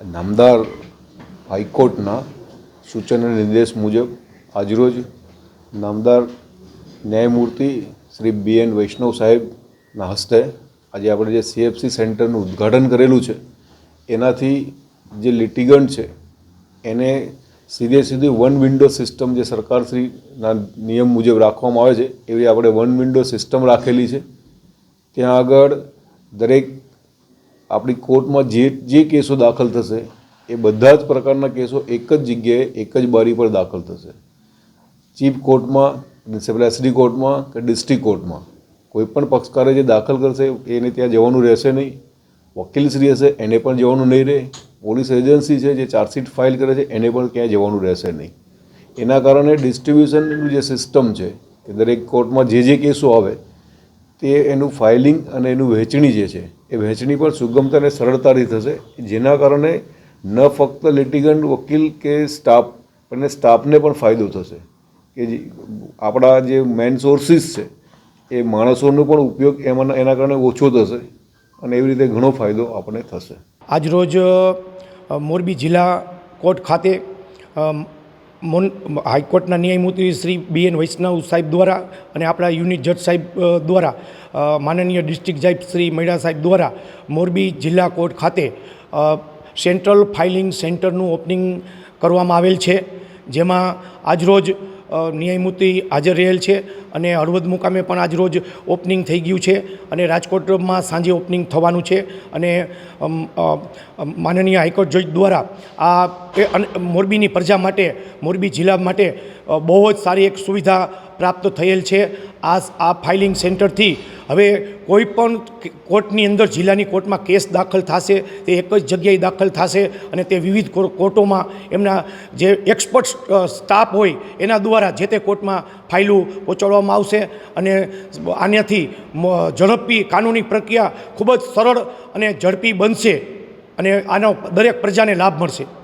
નામદાર હાઈકોર્ટના સૂચન અને નિર્દેશ મુજબ આજરોજ નામદાર ન્યાયમૂર્તિ શ્રી બી એન વૈષ્ણવ સાહેબના હસ્તે આજે આપણે જે સીએફસી સેન્ટરનું ઉદ્ઘાટન કરેલું છે, એનાથી જે લિટિગન્ટ છે, એને સીધે સીધી વન વિન્ડો સિસ્ટમ જે સરકારશ્રીના નિયમ મુજબ રાખવામાં આવે છે, એવી આપણે વન વિન્ડો સિસ્ટમ રાખેલી છે. ત્યાં આગળ દરેક આપણી કોર્ટમાં જે જે કેસો દાખલ થશે, એ બધા જ પ્રકારના કેસો એક જ જગ્યાએ, એક જ બારી પર દાખલ થશે. ચીફ કોર્ટમાં એસડી કોર્ટમાં કે ડિસ્ટ્રિક્ટ કોર્ટમાં. કોઈ પણ પક્ષકારે જે દાખલ કરશે, એને ત્યાં જવાનું રહેશે નહીં. વકીલશ્રી હશે, એને પણ જવાનું નહીં રહે. પોલીસ એજન્સી છે, જે ચાર્જશીટ ફાઇલ કરે છે, એને પણ ક્યાંય જવાનું રહેશે નહીં. એના કારણે ડિસ્ટ્રીબ્યુશનનું જે સિસ્ટમ છે, કે દરેક કોર્ટમાં જે જે કેસો આવે તે એનું ફાઇલિંગ અને એનું વહેંચણી જે છે, એ વહેંચણી પણ સુગમતા અને સરળતાથી થશે, જેના કારણે ન ફક્ત લિટિગન્ટ વકીલ કે સ્ટાફ અને સ્ટાફને પણ ફાયદો થશે. કે જે આપણા જે મેન સોર્સિસ છે, એ માણસોનો પણ ઉપયોગ એમાં એના કારણે ઓછો થશે અને એવી રીતે ઘણો ફાયદો આપણને થશે. આજરોજ મોરબી જિલ્લા કોર્ટ ખાતે મોન હાઈકોર્ટના ન્યાયમૂર્તિ શ્રી બી એન વૈષ્ણવ સાહેબ દ્વારા અને આપણા યુનિટ જજ સાહેબ દ્વારા માનનીય ડિસ્ટ્રિક્ટ જજ શ્રી મૈડા સાહેબ દ્વારા મોરબી જિલ્લા કોર્ટ ખાતે સેન્ટ્રલ ફાઇલિંગ સેન્ટરનું ઓપનિંગ કરવામાં આવેલ છે. જેમાં આજરોજ ન્યાયમૂર્તિ હાજર રહેલ છે અને હળવદ મુકામે પણ આજ રોજ ઓપનિંગ થઈ ગયું છે અને રાજકોટમાં સાંજે ઓપનિંગ થવાનું છે અને માનનીય હાઈકોર્ટ જજ દ્વારા આ મોરબીની પ્રજા માટે, મોરબી જિલ્લા માટે બહુ જ સારી એક સુવિધા પ્રાપ્ત થયેલ છે. આ આ ફાઇલિંગ સેન્ટરથી હવે કોઈ પણ કોર્ટની અંદર, જિલ્લાની કોર્ટમાં કેસ દાખલ થશે, તે એક જ જગ્યાએ દાખલ થશે અને તે વિવિધ કોર્ટોમાં એમના જે એક્સપર્ટ સ્ટાફ હોય, એના દ્વારા જે તે કોર્ટમાં ફાઇલો પહોંચાડવામાં આવશે અને આનાથી ઝડપી કાનૂની પ્રક્રિયા ખૂબ જ સરળ અને ઝડપી બનશે અને આનો દરેક પ્રજાને લાભ મળશે.